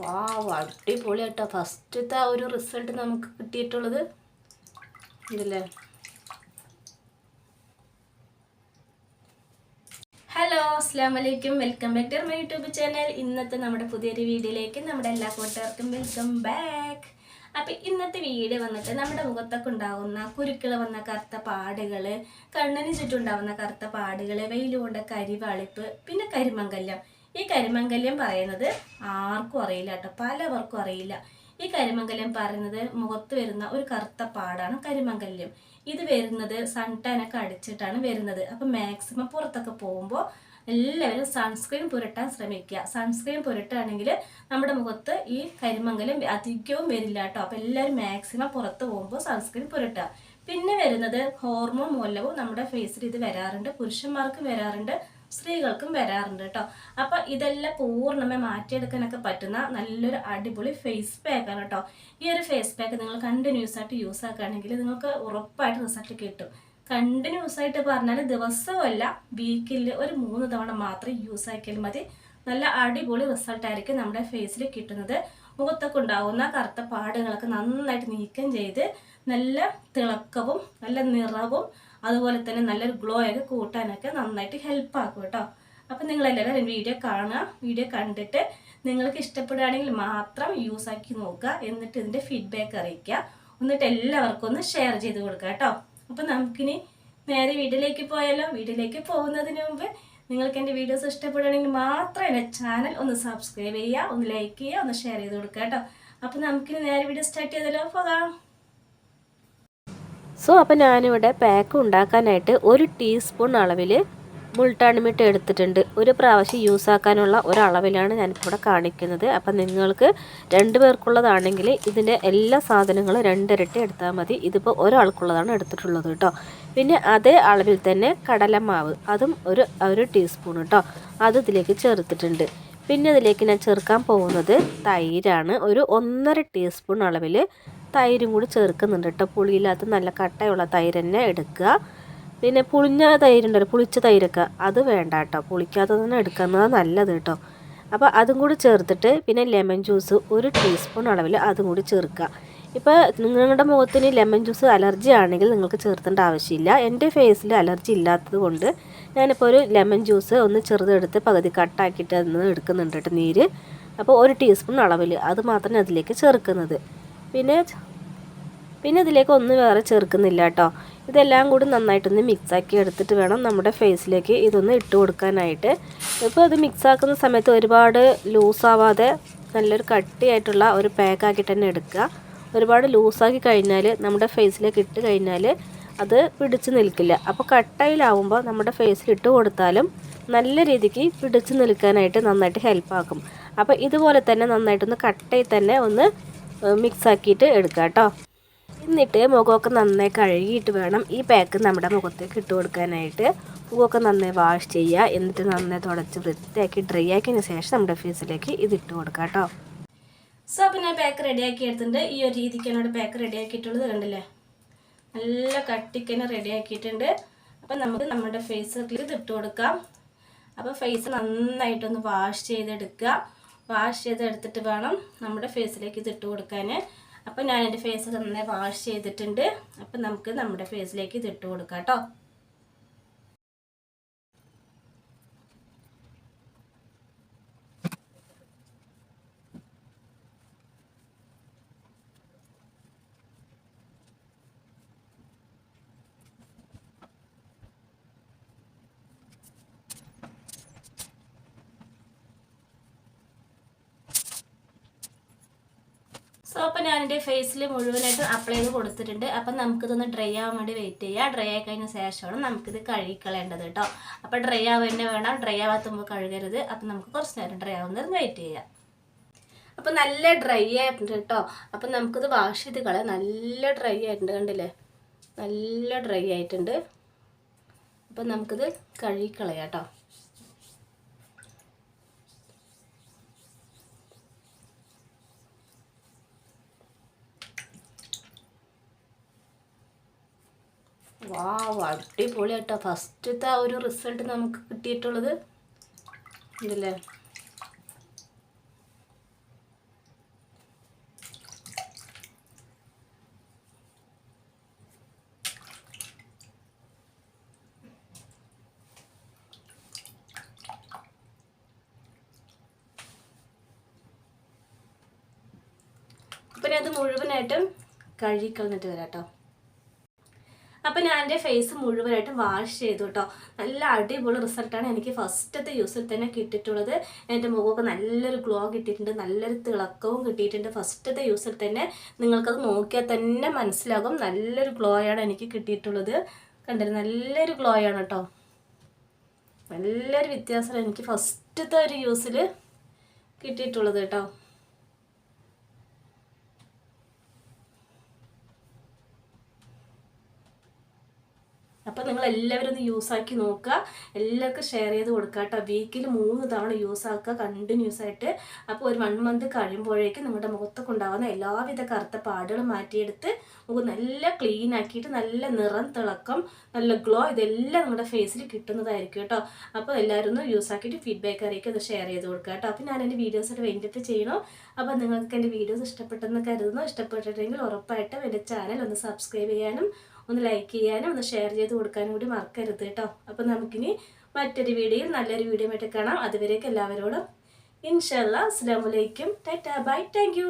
വാവ് അടിപൊളി കേട്ടോ ഫസ്റ്റത്തെ ആ ഒരു റിസൾട്ട് നമുക്ക് കിട്ടിയിട്ടുള്ളത് ഇതല്ലേ? ഹലോ അസ്സാം വലൈക്കും welcome back to my YouTube channel. ഇന്നത്തെ നമ്മുടെ പുതിയൊരു വീഡിയോയിലേക്ക് നമ്മുടെ എല്ലാ കൂട്ടുകാർക്കും വെൽക്കം ബാക്ക്. അപ്പം ഇന്നത്തെ വീഡിയോ വന്നിട്ട് നമ്മുടെ മുഖത്തൊക്കെ ഉണ്ടാകുന്ന കുരുക്കൾ വന്ന കറുത്ത പാടുകൾ കണ്ണിന് ചുറ്റും ഉണ്ടാകുന്ന കറുത്ത പാടുകൾ വെയിൽ കൊണ്ട പിന്നെ കരിമങ്കല്യം ഈ കരിമംഗല്യം പറയുന്നത് ആർക്കും അറിയില്ല കേട്ടോ. പലവർക്കും അറിയില്ല. ഈ കരിമംഗല്യം പറയുന്നത് മുഖത്ത് വരുന്ന ഒരു കറുത്ത പാടാണ് കരിമംഗല്യം. ഇത് വരുന്നത് സൺ ടാനൊക്കെ അടിച്ചിട്ടാണ് വരുന്നത്. അപ്പം മാക്സിമം പുറത്തൊക്കെ പോകുമ്പോൾ എല്ലാവരും സൺസ്ക്രീൻ പുരട്ടാൻ ശ്രമിക്കുക. സൺസ്ക്രീൻ പുരട്ടുകയാണെങ്കിൽ നമ്മുടെ മുഖത്ത് ഈ കരിമംഗലം അധികവും വരില്ല കേട്ടോ. അപ്പം എല്ലാവരും മാക്സിമം പുറത്ത് പോകുമ്പോൾ സൺസ്ക്രീൻ പുരട്ടുക. പിന്നെ വരുന്നത് ഹോർമോൺ മൂലവും നമ്മുടെ ഫേസിൽ ഇത് വരാറുണ്ട്. പുരുഷന്മാർക്ക് വരാറുണ്ട്. സ്ത്രീകൾക്കും വരാറുണ്ട് കേട്ടോ. അപ്പോൾ ഇതെല്ലാം പൂർണമായി മാറ്റിയെടുക്കാനൊക്കെ പറ്റുന്ന നല്ലൊരു അടിപൊളി ഫേസ് പാക്കാണ് കേട്ടോ. ഈ ഒരു ഫേസ് പാക്ക് നിങ്ങൾ കണ്ടിന്യൂസ് ആയിട്ട് യൂസ് ആക്കുകയാണെങ്കിൽ നിങ്ങൾക്ക് ഉറപ്പായിട്ട് റിസൾട്ട് കിട്ടും. കണ്ടിന്യൂസ് ആയിട്ട് പറഞ്ഞാൽ ദിവസമല്ല വീക്കിൽ ഒരു മൂന്ന് തവണ മാത്രം യൂസ് ആക്കിയാൽ മതി. നല്ല അടിപൊളി റിസൾട്ട് ആയിരിക്കും നമ്മുടെ ഫേസിൽ കിട്ടുന്നത്. മുഖത്തൊക്കെ ഉണ്ടാവുന്ന കറുത്ത പാടുകളൊക്കെ നന്നായിട്ട് നീക്കം ചെയ്ത് നല്ല തിളക്കവും നല്ല നിറവും അതുപോലെ തന്നെ നല്ലൊരു ഗ്ലോ ഒക്കെ കൂട്ടാനൊക്കെ നന്നായിട്ട് ഹെൽപ്പ് ആക്കും കേട്ടോ. അപ്പം നിങ്ങളെല്ലാവരും വീഡിയോ കാണുക. വീഡിയോ കണ്ടിട്ട് നിങ്ങൾക്ക് ഇഷ്ടപ്പെടുകയാണെങ്കിൽ മാത്രം യൂസ് ആക്കി നോക്കുക. എന്നിട്ട് ഇതിന്റെ ഫീഡ്ബാക്ക് അറിയിക്കുക. എന്നിട്ട് എല്ലാവർക്കും ഒന്ന് ഷെയർ ചെയ്ത് കൊടുക്കുക കേട്ടോ. അപ്പം നമുക്കിനി നേരെ വീട്ടിലേക്ക് പോയാലോ? വീട്ടിലേക്ക് പോകുന്നതിന് മുമ്പ് നിങ്ങൾക്ക് എന്റെ വീഡിയോസ് ഇഷ്ടപ്പെടുകയാണെങ്കിൽ മാത്രം എന്റെ ചാനൽ ഒന്ന് സബ്സ്ക്രൈബ് ചെയ്യുക ഒന്ന് ലൈക്ക് ചെയ്യുക ഒന്ന് ഷെയർ ചെയ്ത് കൊടുക്കുക കേട്ടോ. അപ്പം നമുക്കിനി നേരെ വീഡിയോ സ്റ്റാർട്ട് ചെയ്തല്ലോ. പോകാം. സോ അപ്പോൾ ഞാനിവിടെ പാക്ക് ഉണ്ടാക്കാനായിട്ട് ഒരു ടീസ്പൂൺ അളവിൽ മുൾട്ടാണിമിട്ട് എടുത്തിട്ടുണ്ട്. ഒരു പ്രാവശ്യം യൂസ് ആക്കാനുള്ള ഒരളവിലാണ് ഞാനിപ്പോൾ ഇവിടെ കാണിക്കുന്നത്. അപ്പം നിങ്ങൾക്ക് രണ്ട് പേർക്കുള്ളതാണെങ്കിൽ ഇതിന്റെ എല്ലാ സാധനങ്ങളും രണ്ടിരട്ടി എടുത്താൽ മതി. ഇതിപ്പോൾ ഒരാൾക്കുള്ളതാണ് എടുത്തിട്ടുള്ളത് കേട്ടോ. പിന്നെ അതേ അളവിൽ തന്നെ കടലമാവ്. അതും ഒരു ഒരു ടീസ്പൂൺ കേട്ടോ. അത് ഇതിലേക്ക് ചേർത്തിട്ടുണ്ട്. പിന്നെ ഇതിലേക്ക് ഞാൻ ചേർക്കാൻ പോകുന്നത് തൈരാണ്. ഒരു ഒന്നര ടീസ്പൂൺ അളവിൽ തൈരും കൂടി ചേർക്കുന്നുണ്ട് കേട്ടോ. പുളിയില്ലാത്ത നല്ല കട്ടയുള്ള തൈര് തന്നെ എടുക്കുക. പിന്നെ പുളിഞ്ഞ തൈരുണ്ടല്ലോ പുളിച്ച തൈരൊക്കെ അത് വേണ്ട കേട്ടോ. പുളിക്കാത്തത് തന്നെ എടുക്കുന്നത് നല്ലത് കേട്ടോ. അപ്പോൾ അതും കൂടി ചേർത്തിട്ട് പിന്നെ ലെമൺ ജ്യൂസ് ഒരു ടീസ്പൂൺ അളവിൽ അതും കൂടി ചേർക്കുക. ഇപ്പോൾ നിങ്ങളുടെ മുഖത്തിന് ലെമൺ ജ്യൂസ് അലർജി ആണെങ്കിൽ നിങ്ങൾക്ക് ചേർത്തേണ്ട ആവശ്യമില്ല. എന്റെ ഫേസിൽ അലർജി ഇല്ലാത്തത് കൊണ്ട് ഞാനിപ്പോൾ ഒരു ലെമൺ ജ്യൂസ് ഒന്ന് ചെറുതെടുത്ത് പകുതി കട്ടാക്കിയിട്ട് അതിൽ നിന്ന് എടുക്കുന്നുണ്ട് കേട്ടോ നീര്. അപ്പോൾ ഒരു ടീസ്പൂൺ അളവിൽ അത് മാത്രമേ അതിലേക്ക് ചേർക്കുന്നത്. പിന്നെ പിന്നെ ഇതിലേക്ക് ഒന്നും വേറെ ചേർക്കുന്നില്ല കേട്ടോ. ഇതെല്ലാം കൂടി നന്നായിട്ടൊന്ന് മിക്സാക്കി എടുത്തിട്ട് വേണം നമ്മുടെ ഫേസിലേക്ക് ഇതൊന്ന് ഇട്ട് കൊടുക്കാനായിട്ട്. ഇപ്പോൾ ഇത് മിക്സാക്കുന്ന സമയത്ത് ഒരുപാട് ലൂസാവാതെ നല്ലൊരു കട്ടിയായിട്ടുള്ള ഒരു പാക്കാക്കിയിട്ട് തന്നെ എടുക്കുക. ഒരുപാട് ലൂസാക്കി കഴിഞ്ഞാൽ നമ്മുടെ ഫേസിലേക്ക് ഇട്ട് കഴിഞ്ഞാൽ അത് പിടിച്ച് നിൽക്കില്ല. അപ്പോൾ കട്ടയിലാവുമ്പോൾ നമ്മുടെ ഫേസിൽ ഇട്ട് കൊടുത്താലും നല്ല രീതിക്ക് പിടിച്ച് നിൽക്കാനായിട്ട് നന്നായിട്ട് ഹെൽപ്പാക്കും അപ്പോൾ ഇതുപോലെ തന്നെ നന്നായിട്ടൊന്ന് കട്ടയിൽ തന്നെ ഒന്ന് മിക്സ് ആക്കിയിട്ട് എടുക്കുക കേട്ടോ. എന്നിട്ട് മുഖമൊക്കെ നന്നായി കഴുകിയിട്ട് വേണം ഈ പാക്ക് നമ്മുടെ മുഖത്തേക്ക് ഇട്ട് കൊടുക്കാനായിട്ട്. മുഖമൊക്കെ നന്നായി വാഷ് ചെയ്യുക. എന്നിട്ട് നന്നായി തുടച്ച് വൃത്തിയാക്കി ഡ്രൈ ആക്കിയതിന് ശേഷം നമ്മുടെ ഫേസിലേക്ക് ഇത് ഇട്ട് കൊടുക്കുക കേട്ടോ. സോ അപ്പം ഞാൻ പാക്ക് റെഡിയാക്കി എടുത്തിട്ടുണ്ട്. ഈ ഒരു രീതിക്ക് എന്നോട് പാക്ക് റെഡിയാക്കിയിട്ടുള്ളത് കണ്ടില്ലേ? നല്ല കട്ടിക്ക് തന്നെ റെഡിയാക്കിയിട്ടുണ്ട് അപ്പം നമുക്ക് നമ്മുടെ ഫേസിൽ ഇത് ഇട്ട് കൊടുക്കാം. അപ്പോൾ ഫേസ് നന്നായിട്ടൊന്ന് വാഷ് ചെയ്തെടുക്കുക. വാഷ് ചെയ്തെടുത്തിട്ട് വേണം നമ്മുടെ ഫേസിലേക്ക് ഇത് ഇട്ട് കൊടുക്കാൻ. അപ്പം ഞാൻ എന്റെ ഫേസ് നന്നായി വാഷ് ചെയ്തിട്ടുണ്ട്. അപ്പം നമുക്ക് നമ്മുടെ ഫേസിലേക്ക് ഇത് ഇട്ട് കൊടുക്കാം കേട്ടോ. സോ അപ്പം ഞാൻ എന്റെ ഫേസിൽ മുഴുവനായിട്ട് അപ്ലൈ ചെയ്ത് കൊടുത്തിട്ടുണ്ട്. അപ്പം നമുക്കിതൊന്ന് ഡ്രൈ ആവാൻ വേണ്ടി വെയിറ്റ് ചെയ്യുക ഡ്രൈ ആയി കഴിഞ്ഞ ശേഷമാണ് നമുക്കിത് കഴുകിക്കളയേണ്ടത് കേട്ടോ. അപ്പം ഡ്രൈ ആവുക തന്നെ വേണം ഡ്രൈ ആവാത്തുമ്പോൾ കഴുകരുത്. അപ്പം നമുക്ക് കുറച്ച് നേരം ഡ്രൈ ആവുന്നത് വെയിറ്റ് ചെയ്യാം. അപ്പം നല്ല ഡ്രൈ ആയിട്ടുണ്ട് കേട്ടോ. അപ്പം നമുക്കിത് വാഷ് ചെയ്ത് കളയാം. നല്ല ഡ്രൈ ആയിട്ടുണ്ട് കണ്ടില്ലേ? നല്ല ഡ്രൈ ആയിട്ടുണ്ട്. അപ്പം നമുക്കിത് കഴുകിക്കളയാം കേട്ടോ. വാ അടിപൊളിയായിട്ടാ. ഫസ്റ്റത്തെ ആ ഒരു റിസൾട്ട് നമുക്ക് കിട്ടിയിട്ടുള്ളത് ഇതല്ലേ? അപ്പം അത് മുഴുവനായിട്ടും കഴുകി കളഞ്ഞിട്ട് വരാം കേട്ടോ അപ്പം ഞാൻ എന്റെ ഫേസ് മുഴുവനായിട്ട് വാഷ് ചെയ്തു കേട്ടോ നല്ല അടിപൊളി റിസൾട്ടാണ് എനിക്ക് ഫസ്റ്റത്തെ യൂസിൽ തന്നെ കിട്ടിയിട്ടുള്ളത്. എന്റെ മുഖമൊക്കെ നല്ലൊരു ഗ്ലോ കിട്ടിയിട്ടുണ്ട് നല്ലൊരു തിളക്കവും കിട്ടിയിട്ടുണ്ട്. ഫസ്റ്റത്തെ യൂസിൽ തന്നെ നിങ്ങൾക്കത് നോക്കിയാൽ തന്നെ മനസ്സിലാകും. നല്ലൊരു ഗ്ലോയാണ് എനിക്ക് കിട്ടിയിട്ടുള്ളത്. കണ്ടില്ല? നല്ലൊരു ഗ്ലോയാണ് കേട്ടോ നല്ലൊരു വ്യത്യാസമാണ് എനിക്ക് ഫസ്റ്റത്തെ ഒരു യൂസിൽ കിട്ടിയിട്ടുള്ളത് കേട്ടോ അപ്പോൾ നിങ്ങൾ എല്ലാവരും ഒന്ന് യൂസ് ആക്കി നോക്കുക. എല്ലാവർക്കും ഷെയർ ചെയ്ത് കൊടുക്കുക കേട്ടോ. വീക്കിൽ മൂന്ന് തവണ യൂസ് ആക്കുക കണ്ടിന്യൂസ് ആയിട്ട്. അപ്പോൾ ഒരു വൺ മന്ത് കഴിയുമ്പോഴേക്കും നിങ്ങളുടെ മുഖത്തൊക്കെ ഉണ്ടാകുന്ന എല്ലാവിധ കറുത്ത പാടുകളും മാറ്റിയെടുത്ത് മുഖം നല്ല ക്ലീൻ ആക്കിയിട്ട് നല്ല നിറം തിളക്കം നല്ല ഗ്ലോ ഇതെല്ലാം നിങ്ങളുടെ ഫേസിൽ കിട്ടുന്നതായിരിക്കും കേട്ടോ. അപ്പോൾ എല്ലാവരും ഒന്ന് യൂസ് ആക്കിയിട്ട് ഫീഡ്ബാക്ക് അറിയിക്കുക അത് ഷെയർ ചെയ്ത് കൊടുക്കുക കേട്ടോ. അപ്പോൾ ഞാൻ എന്റെ വീഡിയോസായിട്ട് വേണ്ടിയിട്ട് ചെയ്യണം. അപ്പോൾ നിങ്ങൾക്ക് എന്റെ വീഡിയോസ് ഇഷ്ടപ്പെട്ടെന്ന് കരുതുന്നു. ഇഷ്ടപ്പെട്ടിട്ടുണ്ടെങ്കിൽ ഉറപ്പായിട്ടും എന്റെ ചാനൽ ഒന്ന് സബ്സ്ക്രൈബ് ചെയ്യാനും ഒന്ന് ലൈക്ക് ചെയ്യാനും ഒന്ന് ഷെയർ ചെയ്ത് കൊടുക്കാനും കൂടി മറക്കരുത് കേട്ടോ. അപ്പോൾ നമുക്കിനി മറ്റൊരു വീഡിയോയിൽ നല്ലൊരു വീഡിയോ ആയിട്ട് കാണാം. അതുവരേക്ക് എല്ലാവരോടും ഇൻഷല്ല അസ്സാം വലൈക്കും ടാറ്റാ. ബൈ. താങ്ക്